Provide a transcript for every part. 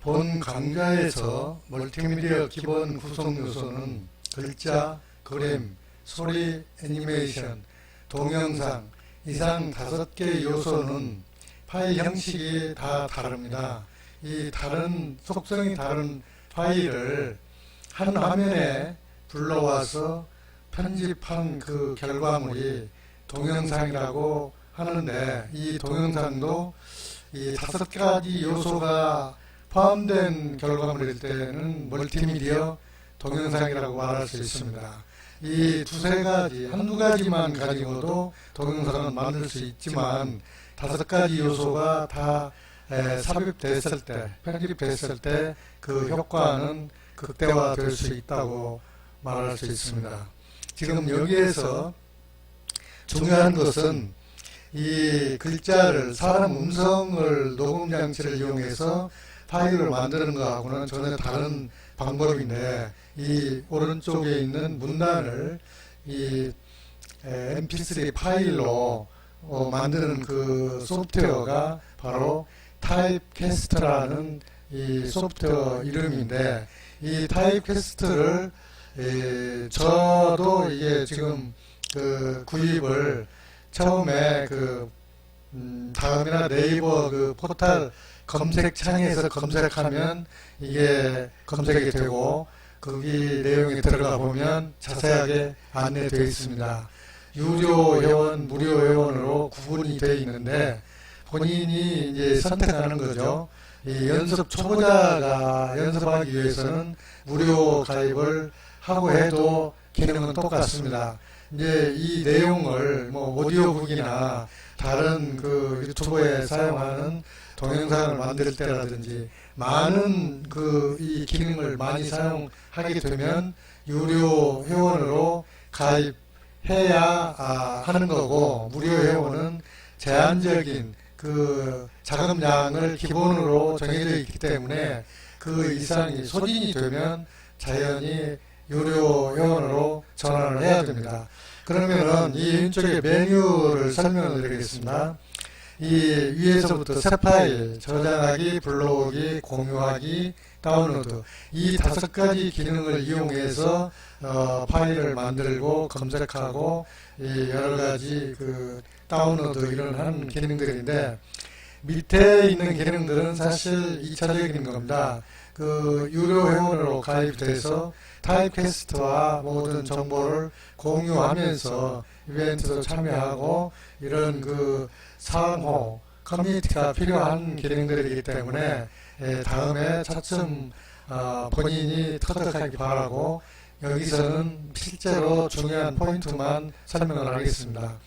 본 강좌에서 멀티미디어 기본 구성 요소는 글자, 그림, 소리, 애니메이션, 동영상 이상 다섯 개 요소는 파일 형식이 다 다릅니다. 이 다른 속성이 다른 파일을 한 화면에 불러와서 편집한 그 결과물이 동영상이라고 하는데 이 동영상도 이 다섯 가지 요소가 포함된 결과물일 때는 멀티미디어 동영상이라고 말할 수 있습니다. 이 두세 가지, 한두 가지만 가지고도 동영상은 만들 수 있지만 다섯 가지 요소가 다 에, 삽입됐을 때, 편집됐을 때 그 효과는 극대화될 수 있다고 말할 수 있습니다. 지금 여기에서 중요한 것은 이 글자를 사람 음성을 녹음 장치를 이용해서 파일을 만드는 것하고는 전혀 다른 방법인데 이 오른쪽에 있는 문단을 이 에, mp3 파일로 어, 만드는 그 소프트웨어가 바로 타입캐스트라는 이 소프트웨어 이름인데 이 타입캐스트를 에, 저도 이게 지금 그 구입을 처음에 그 음, 다음이나 네이버 그 포털 검색창에서 검색하면 이게 검색이 되고 거기 내용에 들어가 보면 자세하게 안내되어 있습니다. 유료 회원, 무료 회원으로 구분이 되어 있는데 본인이 이제 선택하는 거죠. 이 연습 초보자가 연습하기 위해서는 무료 가입을 하고 해도 기능은 똑같습니다. 이제 이 내용을 뭐 오디오북이나 다른 그 유튜브에 사용하는 동영상을 만들 때라든지 많은 그 이 기능을 많이 사용하게 되면 유료 회원으로 가입해야 아, 하는 거고 무료 회원은 제한적인 그 자금량을 기본으로 정해져 있기 때문에 그 이상이 소진이 되면 자연히 유료 회원으로 전환을 해야 됩니다. 그러면은 이 왼쪽에 메뉴를 설명을 드리겠습니다. 이 위에서부터 새 파일, 저장하기, 불러오기, 공유하기, 다운로드 이 다섯 가지 기능을 이용해서 어, 파일을 만들고 검색하고 이 여러 가지 그 다운로드 이런 하는 기능들인데 밑에 있는 기능들은 사실 2차적인 겁니다. 그 유료 회원으로 가입돼서 타입캐스트와 모든 정보를 공유하면서 이벤트도 참여하고 이런 그 상호 커뮤니티가 필요한 기능들이기 때문에 예, 다음에 차츰 어, 본인이 터득하기 바라고 여기서는 실제로 중요한 포인트만 설명을 하겠습니다.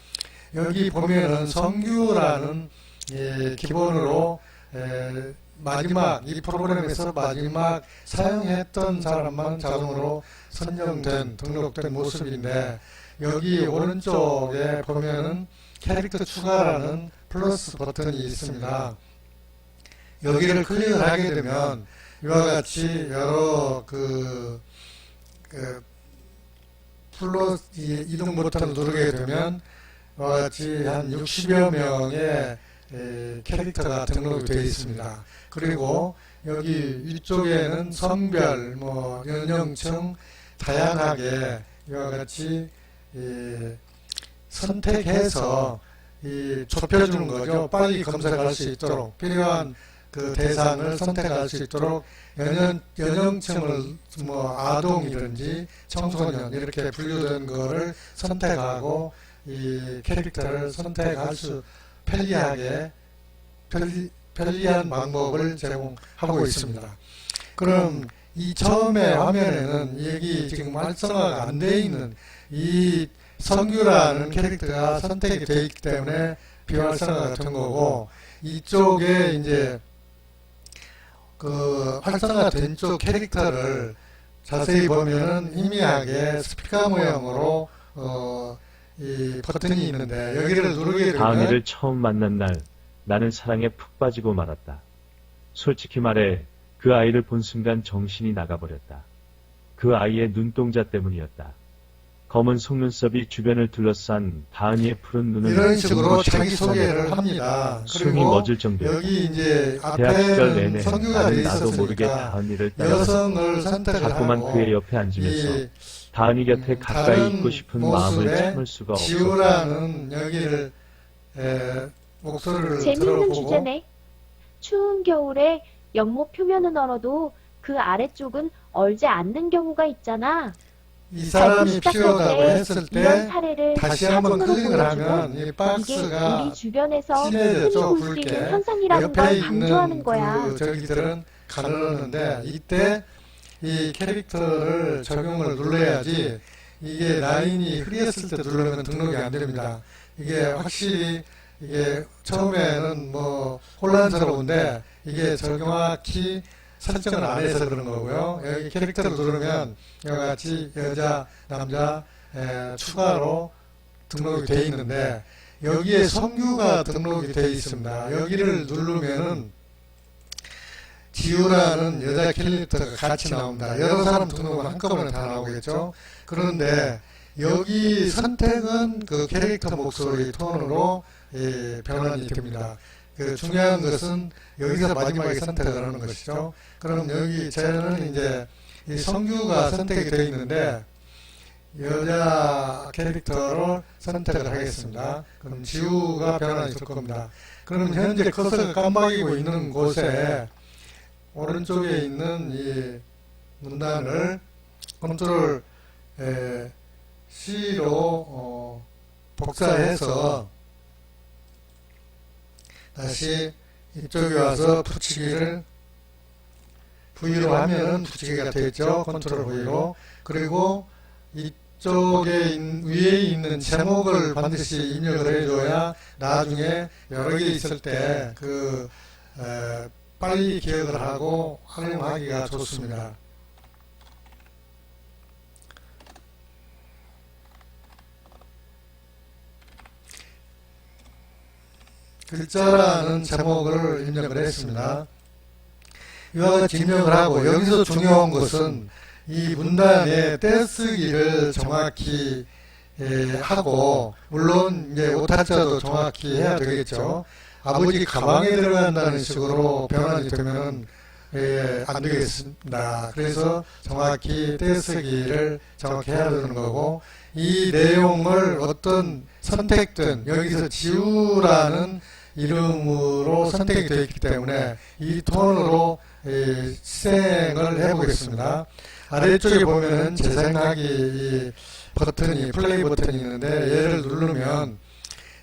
여기 보면은 성규라는 예, 기본으로 에, 마지막 이 프로그램에서 마지막 사용했던 사람만 자동으로 선정된 등록된 모습인데 여기 오른쪽에 보면은 캐릭터 추가라는 플러스 버튼이 있습니다. 여기를 클릭을 하게 되면 이와 같이 여러 그, 그 플러스 이- 이동 버튼을 누르게 되면 이와 같이 한 60여 명의 에, 캐릭터가 등록이 되어 있습니다. 그리고 여기 위쪽에는 성별, 뭐 연령층 다양하게 이와 같이 예, 선택해서 이 좁혀주는 거죠. 빨리 검색할 수 있도록 필요한 그 대상을 선택할 수 있도록 연령, 연령층을 뭐 아동이든지 청소년 이렇게 분류된 거를 선택하고 이 캐릭터를 선택할 수 편리하게 편리, 편리한 방법을 제공하고 있습니다. 그럼 이 처음에 화면에는 여기 지금 활성화가 안 돼 있는 이 성규라는 캐릭터가 선택이 되어 있기 때문에 비활성화가 된 거고 이쪽에 이제 그 활성화 된 쪽 캐릭터를 자세히 보면은 희미하게 스피커 모양으로 어, 이 버튼이 있는데 여기를 누르게 되면 다은이를 처음 만난 날 나는 사랑에 푹 빠지고 말았다. 솔직히 말해 그 아이를 본 순간 정신이 나가버렸다. 그 아이의 눈동자 때문이었다. 검은 속눈썹이 주변을 둘러싼 다은이의 푸른 눈을 이런 식으로 자기 소개를 합니다. 숨이 멎을 정도로 여기 이제 대학 시절 내내 나는 나도 모르게 다은이를 여성을 선택을 자꾸만 그의 옆에 앉으면서 이 다은이 곁에 음, 가까이 있고 싶은 마음을 참을 수가 없었다. 지우라는 여기를 에, 목소리를 재미있는 들어보고 주제네. 추운 겨울에 연못 표면은 얼어도 그 아래쪽은 얼지 않는 경우가 있잖아. 이 사람이 필요하다고 때 했을 이런 때 사례를 다시 한번 클릭을 보여주고 하면 이 이게 박스가 우리 주변에서 볼수 굵게. 있는 현상이라는 옆에 강조하는 있는 거야. 그 저기들은 가르는데 이때 이 캐릭터를 적용을 눌러야지 이게 라인이 흐렸을 때 누르면 등록이 안 됩니다. 이게 확실히 이게 처음에는 뭐 혼란스러운데 이게 정확히 설정을 안 해서 그런 거고요. 여기 캐릭터를 누르면 이와 같이 여자, 남자 에, 추가로 등록이 돼 있는데 여기에 성규가 등록이 돼 있습니다. 여기를 누르면은 지우라는 여자 캐릭터가 같이 나옵니다. 여러 사람 등록은 한꺼번에 다 나오겠죠. 그런데 여기 선택은 그 캐릭터 목소리 톤으로 예, 변환이 됩니다. 그 중요한 것은 여기서 마지막에 선택을 하는 것이죠. 그럼 여기 저는 이제 이 성규가 선택이 되어 있는데 여자 캐릭터로 선택을 하겠습니다. 그럼 지우가 변환이 될 겁니다. 그럼 현재 커서가 깜빡이고 있는 곳에 오른쪽에 있는 이 문단을 컨트롤 에, C로 어, 복사해서 다시 이쪽에 와서 붙이기를 V로 하면은 붙이기가 되죠. 컨트롤 V로. 그리고 이쪽에 있- 위에 있는 제목을 반드시 입력을 해줘야 나중에 여러 개 있을 때그 빨리 기억을 하고 활용하기가 좋습니다. 글자라는 제목을 입력을 했습니다. 이와 같이 입력을 하고 여기서 중요한 것은 이 문단의 떼쓰기를 정확히 예, 하고 물론 이제 오타자도 정확히 해야 되겠죠. 아버지 가방에 들어간다는 식으로 변환이 되면 예, 안 되겠습니다. 그래서 정확히 떼쓰기를 정확히 해야 되는 거고 이 내용을 어떤 선택된 여기서 지우라는 이름으로 선택이 되어 있기 때문에 이 톤으로 예, 시행을 해보겠습니다. 아래쪽에 보면은 재생하기 이 버튼이 플레이 버튼이 있는데 얘를 누르면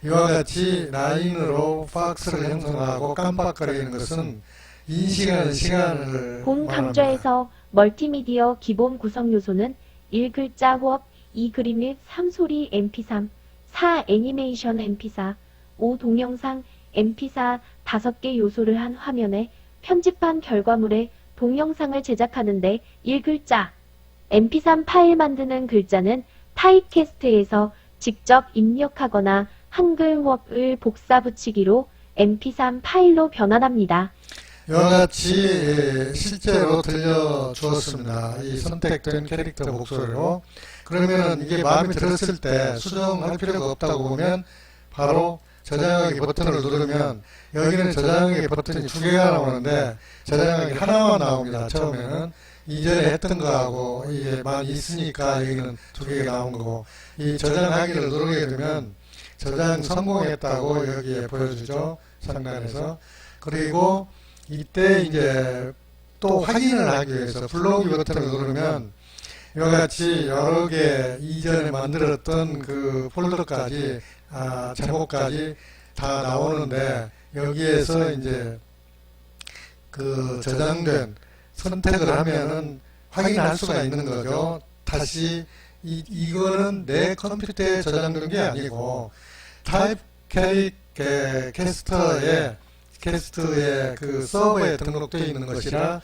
이와 같이 라인으로 박스를 형성하고 깜빡거리는 것은 인식하는 시간을 본 말합니다. 강좌에서 멀티미디어 기본 구성 요소는 1글자 호흡, 2그림 및 3소리 MP3, 4 애니메이션 MP4, 5 동영상 MP4 5개 요소를 한 화면에 편집한 결과물에 동영상을 제작하는데 1글자 MP3 파일 만드는 글자는 타입캐스트에서 직접 입력하거나 한글 웍을 복사 붙이기로 MP3 파일로 변환합니다. 이와 같이 예, 실제로 들려주었습니다. 이 선택된 캐릭터 목소리로. 그러면 이게 마음에 들었을 때 수정할 필요가 없다고 보면 바로 저장하기 버튼을 누르면 여기는 저장하기 버튼이 두 개가 나오는데 저장하기 하나만 나옵니다. 처음에는 이전에 했던 거하고 이게 많이 있으니까 여기는 두 개가 나온 거고 이 저장하기를 누르게 되면 저장 성공했다고 여기에 보여주죠. 상단에서. 그리고 이때 이제 또 확인을 하기 위해서 블로그 버튼을 누르면 이와 같이 여러 개 이전에 만들었던 그 폴더까지 아, 제목까지 다 나오는데 여기에서 이제 그 저장된 선택을 하면은 확인할 수가 있는 거죠. 다시 이, 이거는 내 컴퓨터에 저장된 게 아니고 타입 캐- 캐스터에 캐스트의 그 서버에 등록되어 있는 것이라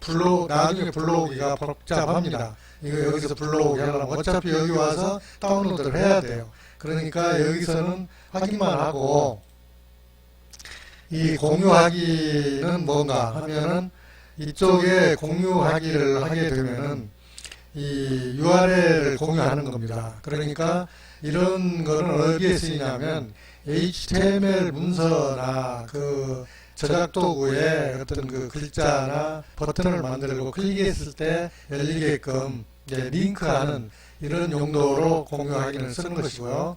블로 나중에 불러오기가 복잡합니다. 이거 여기서 불러오기 하려면 어차피 여기 와서 다운로드를 해야 돼요. 그러니까 여기서는 확인만 하고 이 공유하기는 뭔가 하면은 이쪽에 공유하기를 하게 되면은 이 URL을 공유하는 겁니다. 그러니까 이런 거는 어디에 쓰이냐면 HTML 문서나 그 저작 도구에 어떤 그 글자나 버튼을 만들고 클릭했을 때 열리게끔 이제 링크하는 이런 용도로 공유하기는 쓰는 것이고요.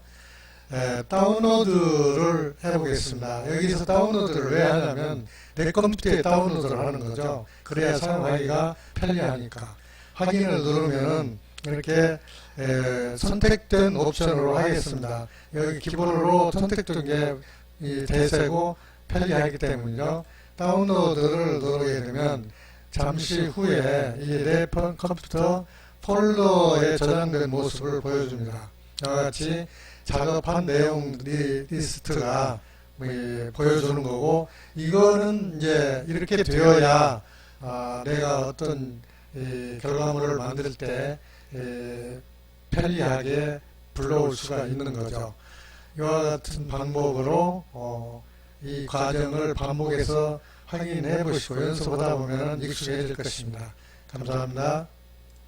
에, 다운로드를 해보겠습니다. 여기서 다운로드를 왜 하냐면 내 컴퓨터에 다운로드를 하는 거죠. 그래야 사용하기가 편리하니까. 확인을 누르면은 이렇게 에, 선택된 옵션으로 하겠습니다. 여기 기본으로 선택된 게이 대세고 편리하기 때문이죠. 다운로드를 누르게 되면 잠시 후에 이내 컴퓨터 폴더에 저장된 모습을 보여줍니다. 이와 같이 작업한 내용 리, 리스트가 이, 보여주는 거고 이거는 이제 이렇게 되어야 아, 내가 어떤 이, 결과물을 만들 때 에, 편리하게 불러올 수가 있는 거죠. 이와 같은 방법으로 어, 이 과정을 반복해서 확인해 보시고 연습하다 보면 익숙해질 것입니다. 감사합니다.